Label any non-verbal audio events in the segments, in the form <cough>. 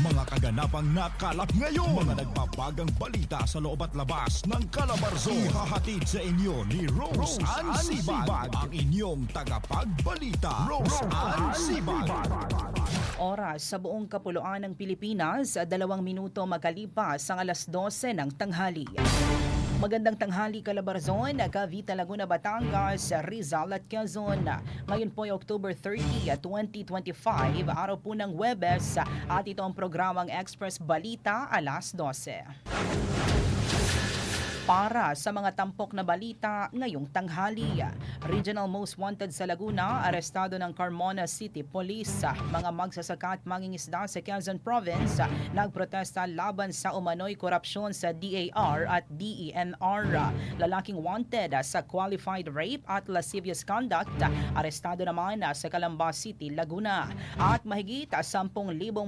Mga kaganapang nakalap ngayon. Mga nagpapagang balita sa loob at labas ng Calabarzon. Ihahatid sa inyo ni Rose, Ann Sibag, ang inyong tagapagbalita. Rose Ann Sibag. Oras sa buong kapuluan ng Pilipinas, dalawang minuto magkalipas ang alas 12 ng tanghali. Magandang tanghali Calabarzon, Cavite, Laguna, Batangas, Rizal at Quezon. Ngayon po ay October 30, 2025, araw po ng Webes at ito ang programang Express Balita alas 12 para sa mga tampok na balita ngayong tanghali. Regional Most Wanted sa Laguna, arestado ng Carmona City Police. Mga magsasaka at mangingisda sa Quezon Province nagprotesta laban sa umano'y korupsyon sa DAR at DENR. Lalaking wanted sa qualified rape at lascivious conduct, arestado naman sa Calamba City, Laguna. At mahigit 10,000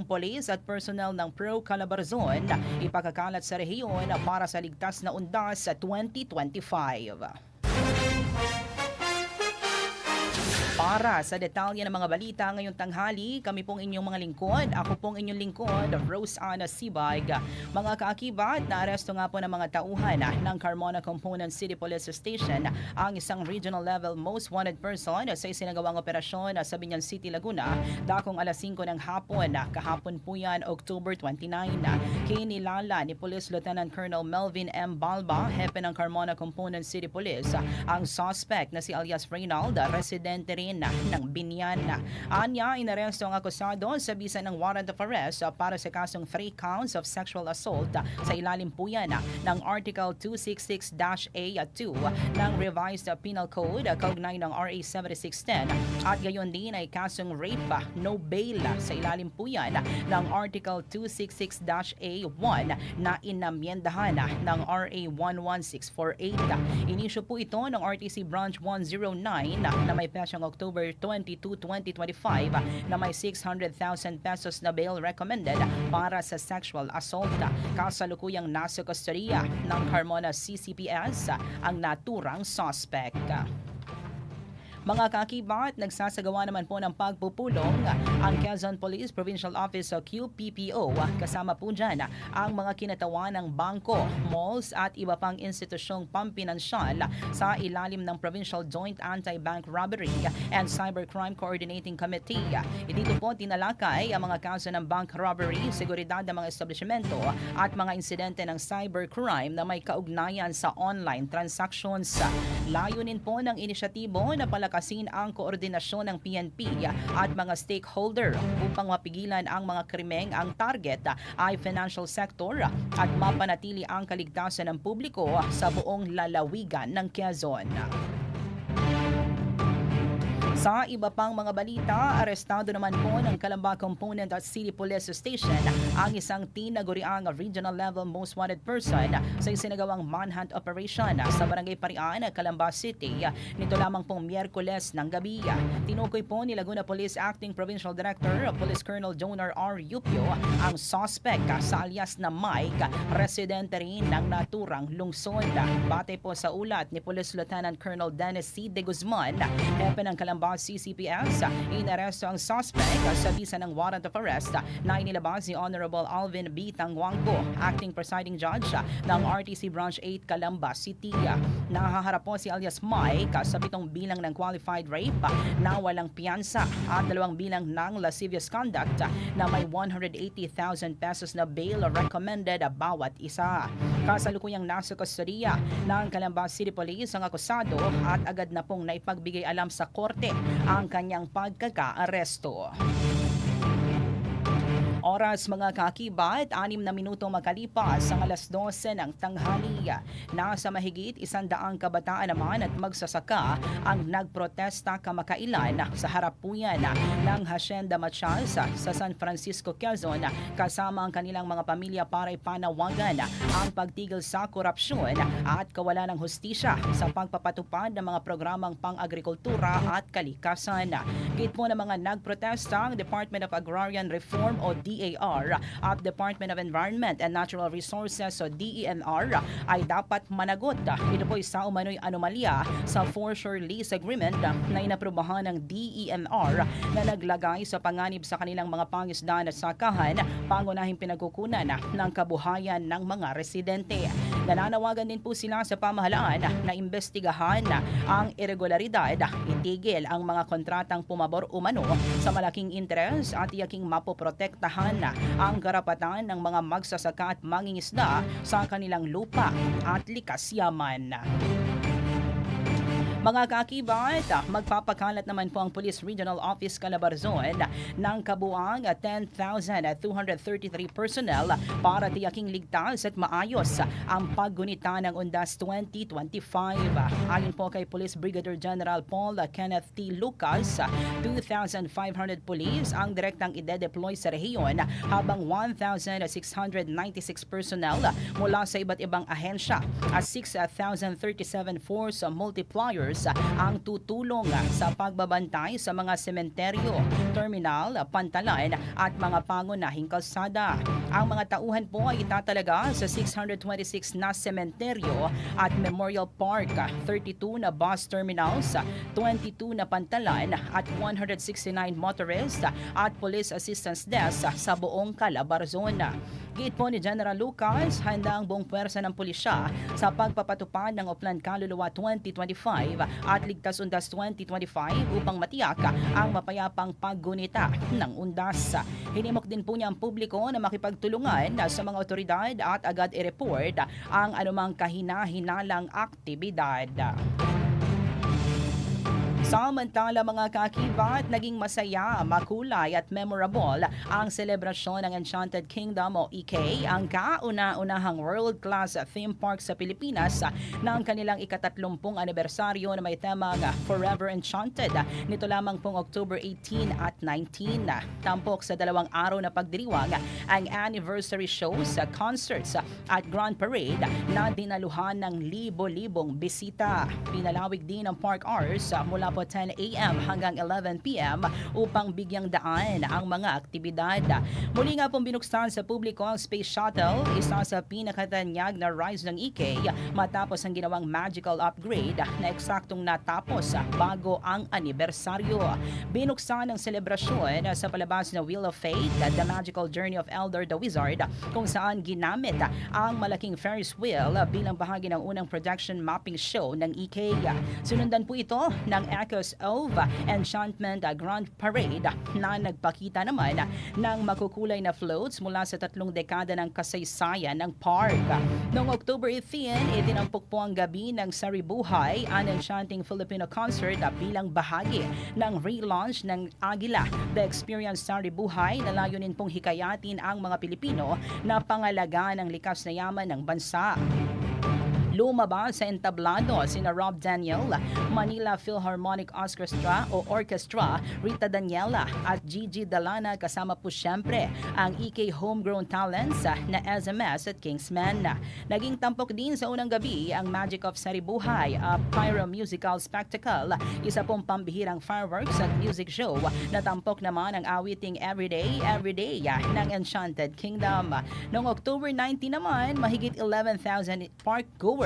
polis at personnel ng Pro Calabarzon ipakakalat sa rehiyon para sa ligtas na undas sa 2025. Para sa detalye ng mga balita ngayong tanghali, kami pong inyong mga lingkod. Ako pong inyong lingkod, Rose Ana Sibag. Mga kaakibat, naaresto nga po ng mga tauhan ng Carmona Component City Police Station ang isang regional level most wanted person sa isinagawang operasyon sa Binyan City, Laguna, dakong alas 5 ng hapon. Kahapon po yan, October 29. Kinilala ni Police Lieutenant Colonel Melvin M. Balba, hepe ng Carmona Component City Police, ang suspect na si alias Reynald, residente rin ng Binyan. Anya, inaresto ang akusado sa bisa ng warrant of arrest para sa kasong 3 counts of sexual assault sa ilalim po yan ng Article 266-A2 ng Revised Penal Code kaugnay ng RA 7610 at gayon din ay kasong rape no bail sa ilalim po yan ng Article 266-A1 na inamyendahan ng RA 11648. Inisyo po ito ng RTC Branch 109 na may pesyang October 22, 2025 na may 600,000 pesos na bail recommended para sa sexual assault. Kasalukuyang nasa kustodiya ng Carmona CCPS ang naturang suspect. Mga kakibat, nagsasagawa naman po ng pagpupulong ang Quezon Police Provincial Office o QPPO. Kasama po dyan ang mga kinatawan ng bangko, malls at iba pang institusyong pampinansyal sa ilalim ng Provincial Joint Anti-Bank Robbery and Cybercrime Coordinating Committee. Dito po tinalakay ang mga kaso ng bank robbery, seguridad ng mga establishmento at mga insidente ng cybercrime na may kaugnayan sa online transactions. Layunin po ng inisyatibo na palakasin ang koordinasyon ng PNP at mga stakeholder upang mapigilan ang mga krimeng ang target ay financial sector at mapanatili ang kaligtasan ng publiko sa buong lalawigan ng Quezon. Sa iba pang mga balita, arestado naman po ng Calamba Component at City Police Station ang isang tinaguriang regional level most wanted person sa isinagawang manhunt operation sa Barangay Parian, Calamba City. Nito lamang pong Miyerkules ng gabi. Tinukoy po ni Laguna Police Acting Provincial Director Police Colonel Jonar R. Yupio ang suspect sa alias na Mike, residente rin ng naturang lungsod. Batay po sa ulat ni Police Lieutenant Colonel Dennis C. De Guzman, hepe ng Calamba CCPS, inaresto ang suspect sa bisa ng warrant of arrest na inilabas ni Honorable Alvin B. Tangwangko, acting presiding judge ng RTC Branch 8 Calamba City. Nahaharap po si alias Mike sa pitong bilang ng qualified rape na walang piyansa at dalawang bilang ng lascivious conduct na may 180,000 pesos na bail recommended bawat isa. Kasalukuyang nasa kustodiya ng Calamba City Police ang akusado at agad na pong naipagbigay alam sa korte ang kanyang pagkakaaresto. Oras mga kakibat, anim na minuto makalipas ang alas 12 ng tanghali. Nasa mahigit isandaang kabataan naman at magsasaka ang nagprotesta kamakailan sa harap po yan ng Hacienda Machas sa San Francisco, Quezon kasama ang kanilang mga pamilya para ipanawagan ang pagtigil sa korupsyon at kawalan ng hustisya sa pagpapatupad ng mga programang pang-agrikultura at kalikasan. Git po ng mga nagprotesta ang Department of Agrarian Reform o DAR at Department of Environment and Natural Resources o DENR ay dapat managot. Ito po sa umano'y anomalya sa foreshore lease agreement na inaprubahan ng DENR na naglagay sa panganib sa kanilang mga pangisdaan at sakahan pangunahing pinagkukunan ng kabuhayan ng mga residente. Nananawagan din po sila sa pamahalaan na imbestigahan ang irregularidad, itigil ang mga kontratang pumabor umano sa malaking interes at iyaking mapoprotektahan ang karapatan ng mga magsasaka at mangingisda sa kanilang lupa at likas yaman. Mga kakibat, magpapakalat naman po ang Police Regional Office Calabarzon ng kabuang 10,233 personnel para tiyaking ligtas at maayos ang paggunita ng Undas 2025. Ayon po kay Police Brigadier General Paul Kenneth T. Lucas, 2,500 police ang direktang ide-deploy sa rehiyon habang 1,696 personnel mula sa iba't ibang ahensya at 6,037 force multipliers ang tutulong sa pagbabantay sa mga sementeryo, terminal, pantalan at mga pangunahing kalsada. Ang mga tauhan po ay itatalaga sa 626 na sementeryo at Memorial Park, 32 na bus terminals, 22 na pantalan at 169 motorists at police assistance desk sa buong Calabarzon. Gate po ni General Lucas, handa ang buong pwersa ng pulisya sa pagpapatupad ng Oplan Kaluluwa 2025 at Ligtas Undas 2025 upang matiyak ang mapayapang paggunita ng undas. Hinimok din po niya ang publiko na makipagtulungan sa mga otoridad at agad i-report ang anumang kahina-hinalang aktibidad. Samantala mga kakibat, naging masaya, makulay at memorable ang selebrasyon ng Enchanted Kingdom o EK, ang kauna-unahang world-class theme park sa Pilipinas ng kanilang ikatatlumpung anibersaryo na may temang Forever Enchanted. Nito lamang pong October 18 at 19. Tampok sa dalawang araw na pagdiriwang ang anniversary shows, concerts at Grand Parade na dinaluhan ng libo-libong bisita. Pinalawig din ang park hours mula po 10 a.m. hanggang 11 p.m. upang bigyang daan ang mga aktibidad. Muli nga pong binuksan sa publiko ang Space Shuttle, isa sa pinakatanyag na rise ng EK matapos ang ginawang magical upgrade na eksaktong natapos bago ang anibersaryo. Binuksan ang selebrasyon sa palabas na Wheel of Fate, The Magical Journey of Elder the Wizard, kung saan ginamit ang malaking Ferris wheel bilang bahagi ng unang production mapping show ng EK. Sunundan po ito ng Echoes of Enchantment Grand Parade na nagpakita naman ng makukulay na floats mula sa tatlong dekada ng kasaysayan ng park. Noong October 18, itinampok po ang gabi ng Saribuhay, an Enchanting Filipino Concert bilang bahagi ng relaunch ng Agila, The Experience Saribuhay na layunin pong hikayatin ang mga Pilipino na pangalaga ng likas na yaman ng bansa. Lumabas sa entablado sina Rob Daniel, Manila Philharmonic Orchestra o Orchestra, Rita Daniela at Gigi Dalana kasama po siyempre ang EK Homegrown Talents na SMS at Kingsman. Naging tampok din sa unang gabi ang Magic of Saribuhay, a pyro musical spectacle, isa pong pambihirang fireworks at music show na tampok naman ang awiting Everyday, Everyday ng Enchanted Kingdom. Noong October 19 naman, mahigit 11,000 park goers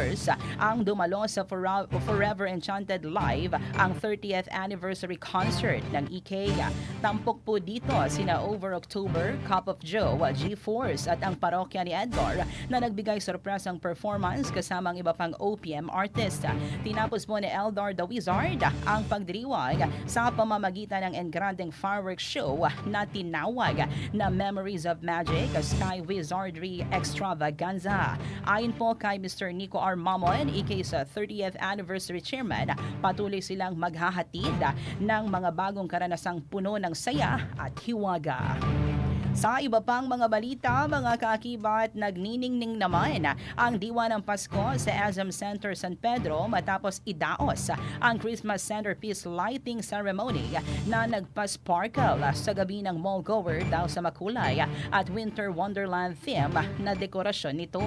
ang dumalo sa Forever Enchanted Live, ang 30th anniversary concert ng IKEA. Tampok po dito sina Over October, Cup of Joe, G-Force at ang parokya ni Edgar na nagbigay sorpresang performance kasama ang iba pang OPM artist. Tinapos po ni Eldar the Wizard ang pagdiriwag sa pamamagitan ng engrandeng fireworks show na tinawag na Memories of Magic Sky Wizardry Extravaganza. Ayon po kay Mr. Nico. Mamon, IK sa 30th Anniversary Chairman, patuloy silang maghahatid ng mga bagong karanasang puno ng saya at hiwaga. Sa iba pang mga balita, mga kaakibat, nagniningning naman ang diwa ng Pasko sa Azam Center San Pedro matapos idaos ang Christmas centerpiece lighting ceremony na nagpa-sparkle sa gabi ng mall goer daw sa makulay at Winter Wonderland theme na dekorasyon nito.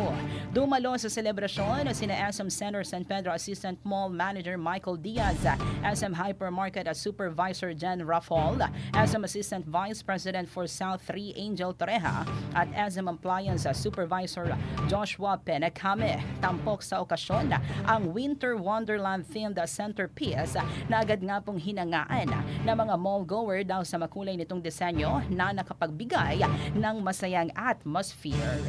Dumalo sa selebrasyon sina SM Center San Pedro Assistant Mall Manager Michael Diaz, SM Hypermarket Supervisor Jen Raffol, SM Assistant Vice President for South 3 Angel Torreja at SM Appliance Supervisor Joshua Penacame. Tampok sa okasyon ang Winter Wonderland themed centerpiece na agad nga pong hinangaan ng mga mall goer daw sa makulay nitong disenyo na nakapagbigay ng masayang atmosphere.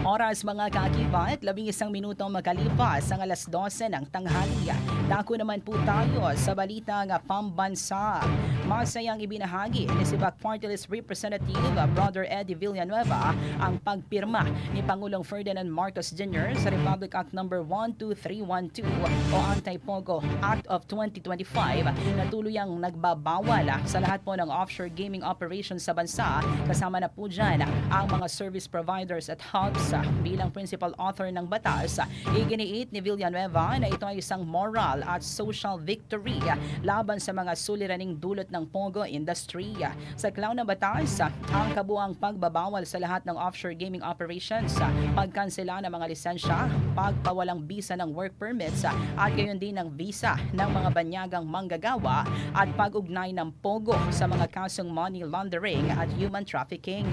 Oras mga kaakibat, labing isang minuto makalipas ang alas 12 ng tanghali. Dako naman po tayo sa balita ng pambansa. Masayang ibinahagi ni si Bac Party List Representative Brother Eddie Villanueva ang pagpirma ni Pangulong Ferdinand Marcos Jr. sa Republic Act No. 12312 o Anti-Pogo Act of 2025 na tuluyang nagbabawal sa lahat po ng offshore gaming operations sa bansa kasama na po dyan ang mga service providers at hubs bilang principal author ng batas. Iginiit ni Villanueva na ito ay isang moral at social victory laban sa mga suliraning dulot ng Pogo industry. Sa klaw ng batas, ang kabuang pagbabawal sa lahat ng offshore gaming operations, pagkansela ng mga lisensya, pagpawalang visa ng work permits at gayon din ng visa ng mga banyagang manggagawa at pag-ugnay ng Pogo sa mga kasong money laundering at human trafficking.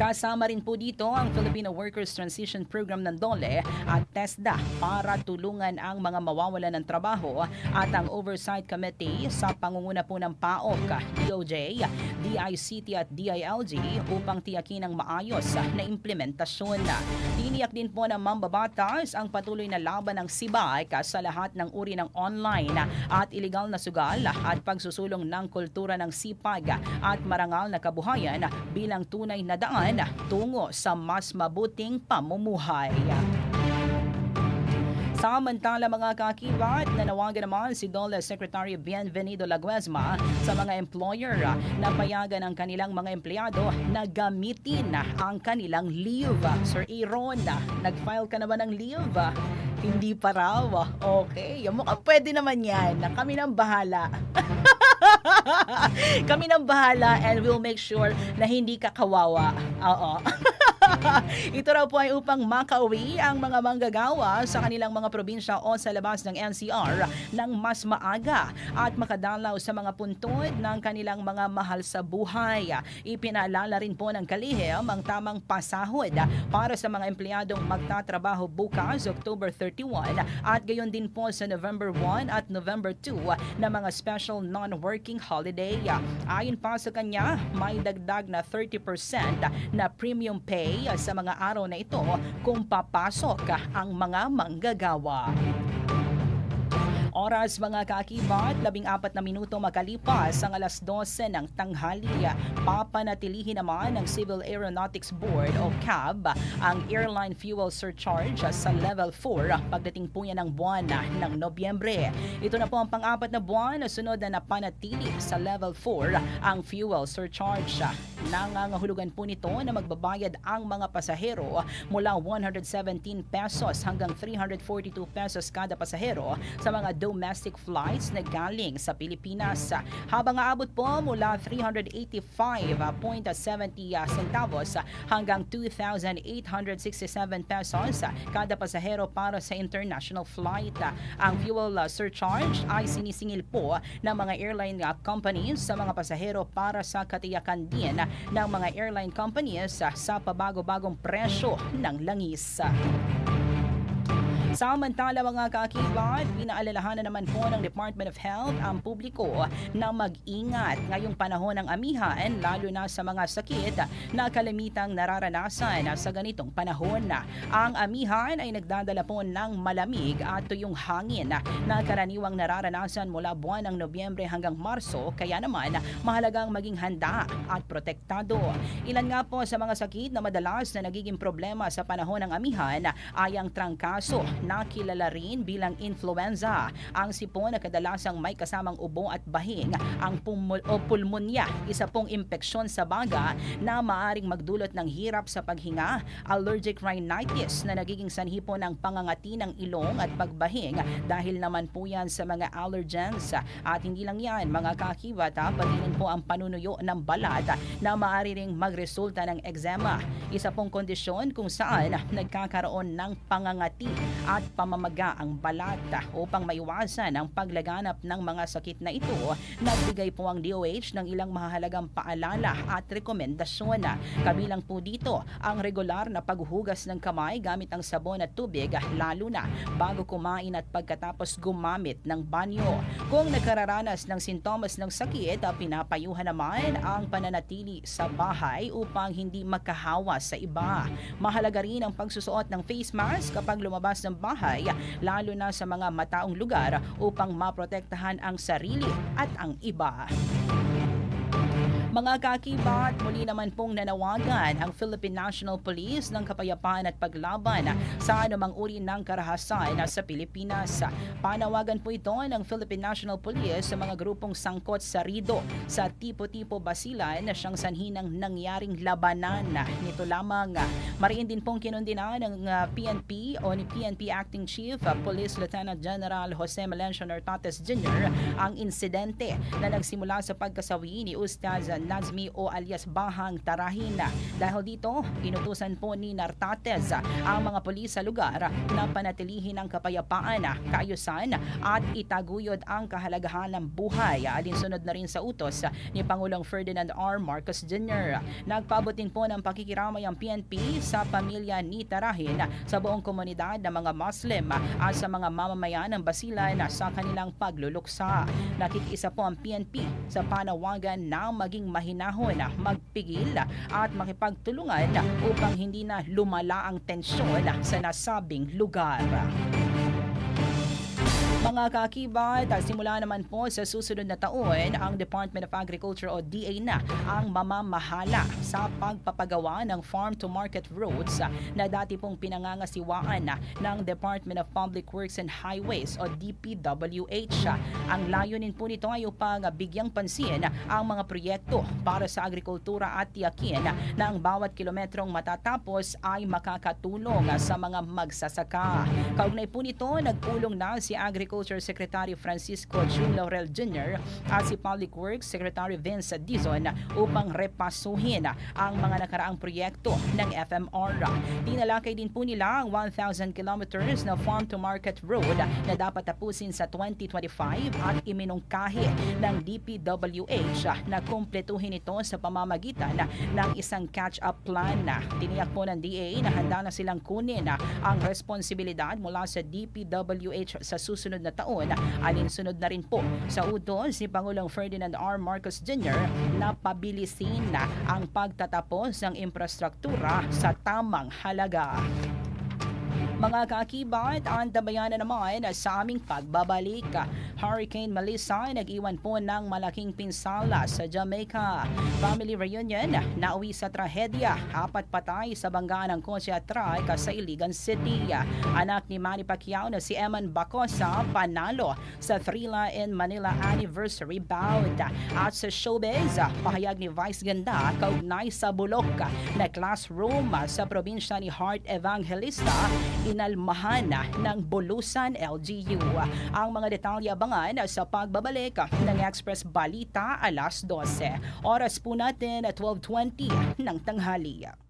Kasama rin po dito ang Filipino Workers Transition Program ng DOLE at TESDA para tulungan ang mga mawawalan ng trabaho at ang Oversight Committee sa pangunguna po ng PAOK, DOJ, DICT at DILG upang tiyakin ang maayos na implementasyon. Tiniyak din po ng mambabatas ang patuloy na laban ng SIBAC sa lahat ng uri ng online at iligal na sugal at pagsusulong ng kultura ng sipag at marangal na kabuhayan bilang tunay na daan tungo sa mas mabuting pamumuhay. Samantala mga kakibat, nanawagan naman si DOLE Secretary Bienvenido Laguesma sa mga employer na payagan ang kanilang mga empleyado na gamitin ang kanilang leave. Sir Aaron, nag-file ka na ba ng leave? Hindi pa raw. Okay, mukhang pwede naman yan. Kami nang bahala. <laughs> <laughs> Kami nang bahala and we'll make sure na hindi ka kawawa. Oo. <laughs> <laughs> Ito raw po ay upang makauwi ang mga manggagawa sa kanilang mga probinsya o sa labas ng NCR ng mas maaga at makadalaw sa mga puntod ng kanilang mga mahal sa buhay. Ipinaalala rin po ng kalihim ang tamang pasahod para sa mga empleyadong magtatrabaho bukas, October 31 at gayon din po sa November 1 at November 2 na mga special non-working holiday. Ayon pa sa kanya, may dagdag na 30% na premium pay sa mga araw na ito kung papasok ang mga manggagawa. Oras mga kaakibat, labing apat na minuto makalipas ang alas 12 ng tanghali. Papanatilihin naman ng Civil Aeronautics Board o CAB ang airline fuel surcharge sa level 4 pagdating po yan ng buwan ng Nobyembre. Ito na po ang pang-apat na buwan na sunod na napanatili sa level 4 ang fuel surcharge. Nangangahulugan po nito na magbabayad ang mga pasahero mula 117 pesos hanggang 342 pesos kada pasahero sa mga domestic flights na galing sa Pilipinas. Habang aabot po mula 385.70 centavos hanggang 2,867 pesos kada pasahero para sa international flight. Ang fuel surcharge ay sinisingil po ng mga airline companies sa mga pasahero para sa katiyakan din ng mga airline companies sa pabago-bagong presyo ng langis. Samantala mga kaakibat, pinaalalahanan naman po ng Department of Health ang publiko na mag-ingat ngayong panahon ng amihan lalo na sa mga sakit na kalamitang nararanasan sa ganitong panahon. Ang amihan ay nagdadala po ng malamig at tuyong hangin na karaniwang nararanasan mula buwan ng Nobyembre hanggang Marso kaya naman mahalagang maging handa at protektado. Ilan nga po sa mga sakit na madalas na nagiging problema sa panahon ng amihan ay ang trangkaso na kilala rin bilang influenza. Ang sipon na kadalasang may kasamang ubo at bahing, ang pumul- o pulmonya, isa pong impeksyon sa baga na maaring magdulot ng hirap sa paghinga, allergic rhinitis na nagiging sanhi po ng pangangati ng ilong at pagbahing dahil naman po yan sa mga allergens. At hindi lang yan, mga kakibat, ha, pati rin po ang panunuyo ng balat na maaari ring magresulta ng eczema. Isa pong kondisyon kung saan nagkakaroon ng pangangati at pamamaga ang balat upang maiwasan ang paglaganap ng mga sakit na ito. Nagbigay po ang DOH ng ilang mahalagang paalala at rekomendasyon. Kabilang po dito ang regular na paghuhugas ng kamay gamit ang sabon at tubig lalo na bago kumain at pagkatapos gumamit ng banyo. Kung nakararanas ng sintomas ng sakit, pinapayuhan naman ang pananatili sa bahay upang hindi makahawa sa iba. Mahalaga rin ang pagsusuot ng face mask kapag lumabas ng bahay, lalo na sa mga mataong lugar upang maprotektahan ang sarili at ang iba. Mga kakibat, muli naman pong nanawagan ang Philippine National Police ng kapayapaan at paglaban sa anumang uri ng karahasan sa Pilipinas. Panawagan po ito ng Philippine National Police sa mga grupong sangkot sa rido sa tipo-tipo basilan na siyang sanhi ng nangyaring labanan. Nito lamang, mariin din pong kinundina ng PNP o ni PNP Acting Chief uh, Police Lieutenant General Jose Melencio Nartates Jr. ang insidente na nagsimula sa pagkasawi ni Ustaz Nazmi o alias Bahang Tarahin. Dahil dito, inutusan po ni Nartates ang mga pulis sa lugar na panatilihin ang kapayapaan, kaayusan at itaguyod ang kahalagahan ng buhay. Alinsunod na rin sa utos ni Pangulong Ferdinand R. Marcos Jr. Nagpabot din po ng pakikiramay ang PNP sa pamilya ni Tarahin sa buong komunidad ng mga Muslim at sa mga mamamayan ng Basilan sa kanilang pagluluksa. Nakikisa po ang PNP sa panawagan na maging mahinahon, magpigil at makipagtulungan upang hindi na lumala ang tensyon sa nasabing lugar. Mga kakibat, simula naman po sa susunod na taon, ang Department of Agriculture o DA na ang mamamahala sa pagpapagawa ng farm-to-market roads na dati pong pinangangasiwaan ng Department of Public Works and Highways o DPWH. Ang layunin po nito ay upang bigyang pansin ang mga proyekto para sa agrikultura at tiyakin na ang bawat kilometrong matatapos ay makakatulong sa mga magsasaka. Kaugnay po nito, nagpulong na si Agriculture Secretary Francisco June Laurel Jr. at si Public Works Secretary Vince Dizon upang repasuhin ang mga nakaraang proyekto ng FMR. Tinalakay din po nila ang 1,000 kilometers na farm-to-market road na dapat tapusin sa 2025 at iminungkahi ng DPWH na kumpletuhin ito sa pamamagitan ng isang catch-up plan. Tiniyak po ng DA na handa na silang kunin ang responsibilidad mula sa DPWH sa susunod na taon. Alinsunod na rin po sa utos si Pangulong Ferdinand R. Marcos Jr. na pabilisin na ang pagtatapos ng infrastruktura sa tamang halaga. Mga kakibat, antabayan na naman sa aming pagbabalik. Hurricane Melissa nag-iwan po ng malaking pinsala sa Jamaica. Family reunion, nauwi sa trahedya. Apat patay sa bangga ng kotse at truck sa Iligan City. Anak ni Manny Pacquiao na si Eman Bacosa panalo sa Thrilla in Manila Anniversary Bout. At sa showbiz, pahayag ni Vice Ganda kaugnay sa Bulok na classroom sa probinsya ni Heart Evangelista inalmahan ng Bulusan LGU. Ang mga detalye abangan sa pagbabalik ng Express Balita alas 12. Oras po natin at 12.20 ng tanghali.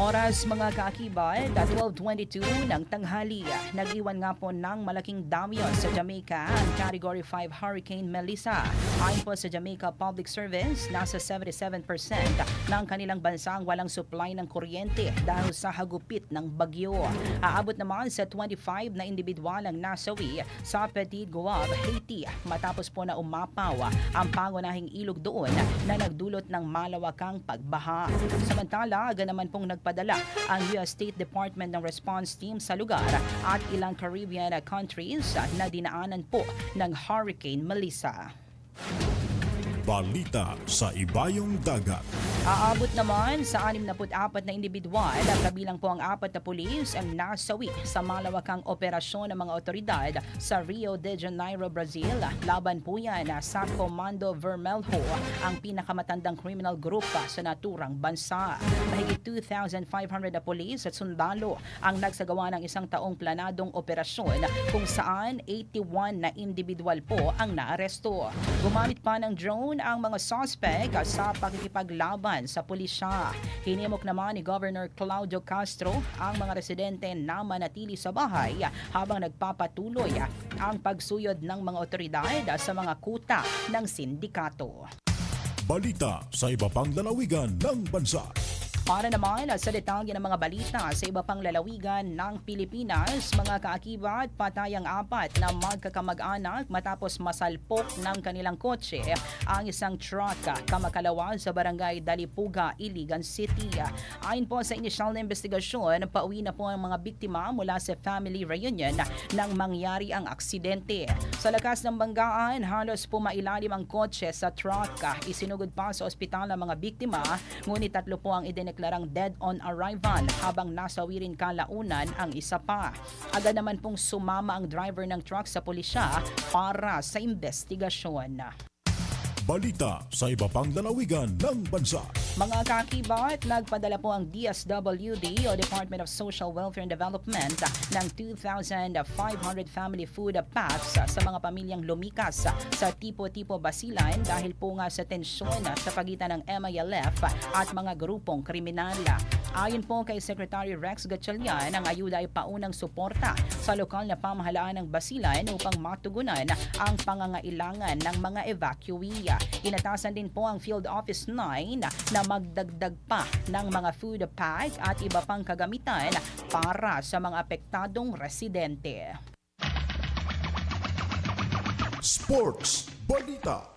Oras mga kaakibat, at 12.22 ng tanghali. Nag-iwan nga po ng malaking damyo sa Jamaica ang Category 5 Hurricane Melissa. Ayon po sa Jamaica Public Service, nasa 77% ng kanilang bansa ang walang supply ng kuryente dahil sa hagupit ng bagyo. Aabot naman sa 25 na individual ang nasawi sa Petit Guab, Haiti matapos po na umapaw ang pangunahing ilog doon na nagdulot ng malawakang pagbaha. Samantala, aga naman pong nagpadala ang US State Department ng response team sa lugar at ilang Caribbean countries na dinaanan po ng Hurricane Melissa. Balita sa Ibayong Dagat Aabot naman sa 64 na individual, kabilang po ang apat na pulis ang nasawi sa malawakang operasyon ng mga otoridad sa Rio de Janeiro, Brazil. Laban po yan sa Comando Vermelho, ang pinakamatandang criminal group sa naturang bansa. Mahigit 2,500 na pulis at sundalo ang nagsagawa ng isang taong planadong operasyon kung saan 81 na individual po ang naaresto. Gumamit pa ng drone ang mga suspect sa pakikipaglaban sa pulisya. Hinimok naman ni Governor Claudio Castro ang mga residente na manatili sa bahay habang nagpapatuloy ang pagsuyod ng mga otoridad sa mga kuta ng sindikato. Balita sa iba pang lalawigan ng bansa Para naman sa detalye ng mga balita sa iba pang lalawigan ng Pilipinas, mga kaakibat, patayang apat na magkakamag-anak matapos masalpok ng kanilang kotse ang isang truck kamakalawa sa barangay Dalipuga, Iligan City. Ayon po sa inisyal na investigasyon, pauwi na po ang mga biktima mula sa family reunion nang mangyari ang aksidente. Sa lakas ng banggaan, halos pumailalim ang kotse sa truck. Isinugod pa sa ospital ang mga biktima, ngunit tatlo po ang idineklarang dead on arrival habang nasawi rin kalaunan ang isa pa. Agad naman pong sumama ang driver ng truck sa pulisya para sa investigasyon. Balita sa iba pang lalawigan ng bansa Mga kakibat, nagpadala po ang DSWD o Department of Social Welfare and Development ng 2,500 family food packs sa mga pamilyang lumikas sa tipo-tipo basilan dahil po nga sa tensyon sa pagitan ng MILF at mga grupong kriminal. Ayon po kay Secretary Rex Gatchalian, ang ayuda ay paunang suporta sa lokal na pamahalaan ng basilan upang matugunan ang pangangailangan ng mga evacuee. Inatasan din po ang Field Office 9 na magdagdag pa ng mga food pack at iba pang kagamitan para sa mga apektadong residente. Sports Balita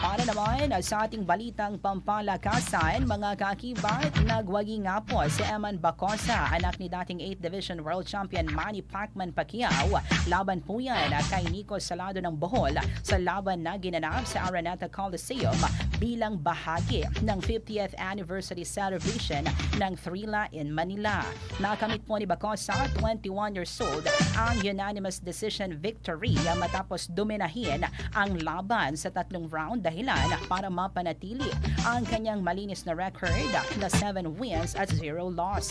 Para naman sa ating balitang pampalakasan, mga kakibat, nagwagi nga po si Eman Bacosa, anak ni dating 8th Division World Champion Manny Pacman Pacquiao. Laban po yan kay Nico Salado ng Bohol sa laban na ginanap sa Araneta Coliseum bilang bahagi ng 50th Anniversary Celebration ng Thrilla in Manila. Nakamit po ni Bacosa, 21 years old, ang unanimous decision victory matapos dominahin ang laban sa tatlong round dahilan para mapanatili ang kanyang malinis na record na 7 wins at 0 loss.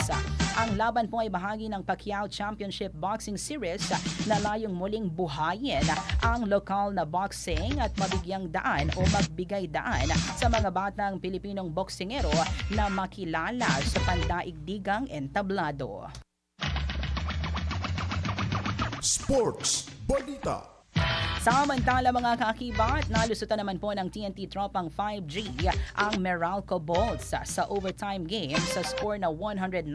Ang laban po ay bahagi ng Pacquiao Championship Boxing Series na layong muling buhayin ang lokal na boxing at mabigyang daan o magbigay daan sa mga batang Pilipinong boksingero na makilala sa pandaigdigang entablado. Sports Balita Samantala mga kakibat, nalusutan naman po ng TNT Tropang 5G ang Meralco Bolts sa overtime game sa score na 198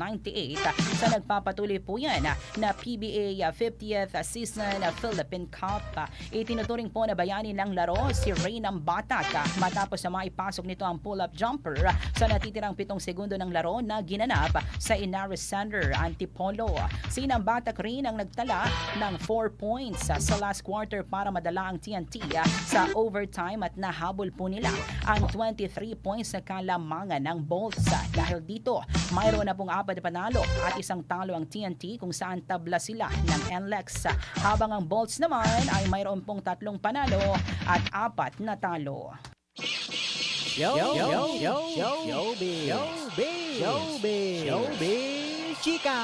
sa nagpapatuloy po yan na PBA 50th Season Philippine Cup. Itinuturing po na bayani ng laro si Raynam Batak matapos na maipasok nito ang pull-up jumper sa natitirang pitong segundo ng laro na ginanap sa Inaris Center, Antipolo. Sinang Batak rin ang nagtala ng 4 points sa last quarter para madala ang TNT sa overtime at nahabol po nila ang 23 points na kalamangan ng Bolts. Dahil dito, mayroon na pong apat na panalo at isang talo ang TNT kung saan tabla sila ng NLEX. Habang ang Bolts naman ay mayroon pong tatlong panalo at apat na talo. Yo, yo, yo, yo, showbiz. Showbiz. Showbiz. Showbiz. Chika.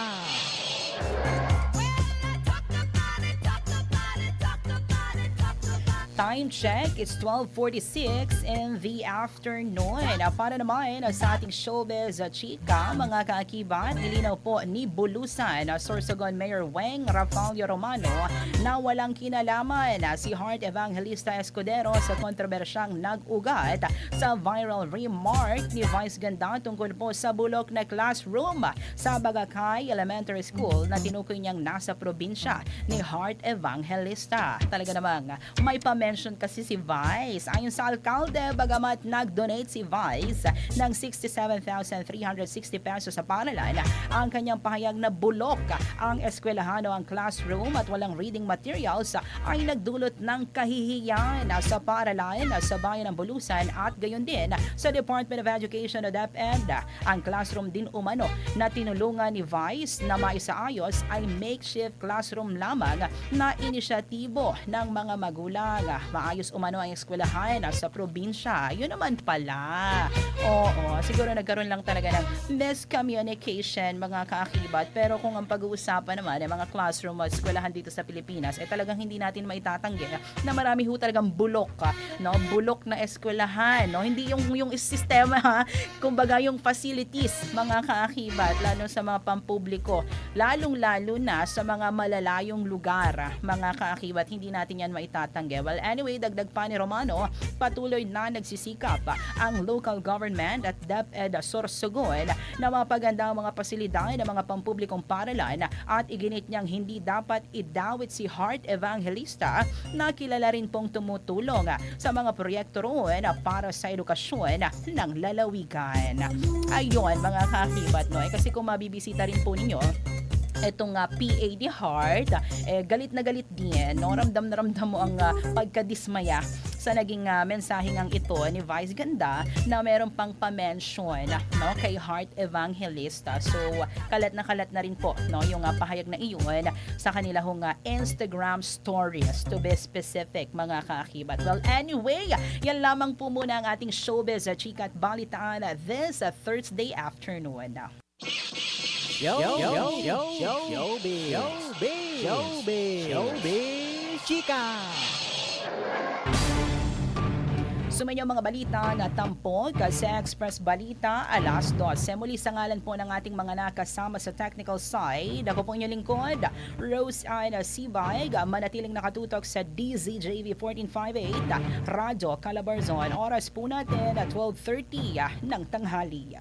Time check, it's 12.46 in the afternoon. Ah, Para naman ah, sa ating showbiz ah, chika, mga kaakibat, nilinaw po ni Bulusan, Sorsogon Mayor Weng Rafalio Romano na walang kinalaman si Heart Evangelista Escudero sa kontrobersyang nag-ugat sa viral remark ni Vice Ganda tungkol po sa bulok na classroom sa Bagakay Elementary School na tinukoy niyang nasa probinsya ni Heart Evangelista. Talaga namang may pa-mention kasi si Vice. Ayon sa alkalde, bagamat nag-donate si Vice ng 67,360 pesos sa paralan, ang kanyang pahayag na bulok ang eskwelahan o ang classroom at walang reading materials ay nagdulot ng kahihiyan sa paaralan sa bayan ng Bulusan at gayon din sa Department of Education o DepEd. Ang classroom din umano na tinulungan ni Vice na maisaayos ay makeshift classroom lamang na inisyatibo ng mga magulang. Maayos umano ang eskwelahan sa probinsya. Yun naman pala. Oo, siguro nagkaroon lang talaga ng miscommunication mga kaakibat. Pero kung ang pag-uusapan naman ay mga classroom o eskwelahan dito sa Pilipinas, eh talagang hindi natin maitatanggi na marami ho talagang bulok, ah, no? Bulok na eskwelahan, no? Hindi yung yung sistema ha, kumbaga yung facilities mga kaakibat lalo sa mga pampubliko, lalong-lalo na sa mga malalayong lugar, ah, mga kaakibat, hindi natin yan maitatanggi. Well, anyway, dagdag pa ni Romano, patuloy na nagsisikap ang local government at DepEd Sorsogon na mapaganda ang mga pasilidad ng mga pampublikong paralan at iginit niyang hindi dapat idawit si Heart Evangelista na kilala rin pong tumutulong sa mga proyekto roon para sa edukasyon ng lalawigan. Ayun mga kakibat no, eh, kasi kung mabibisita rin po ninyo, etong uh, PAD Heart, eh, galit na galit din, no? ramdam na ramdam mo ang ah, pagkadismaya sa naging uh, mensaheng ang ito ni Vice Ganda na meron pang pa-mention no, kay Heart Evangelista. So, kalat na kalat na rin po no, yung uh, pahayag na iyon sa kanila hong uh, Instagram stories to be specific mga kaakibat. Well, anyway, yan lamang po muna ang ating showbiz uh, chika at balitaan uh, this uh, Thursday afternoon. Yo, yo, yo, yo, showbiz. Showbiz. Showbiz. Showbiz. Chika. Sumayo mga balita na tampok sa Express Balita alas 12. Muli sa ngalan po ng ating mga nakasama sa technical side, ako po inyong lingkod, Rose Ana Sibag, manatiling nakatutok sa DZJV 1458, Radyo Calabarzon. Oras po natin at 12.30 ng tanghali.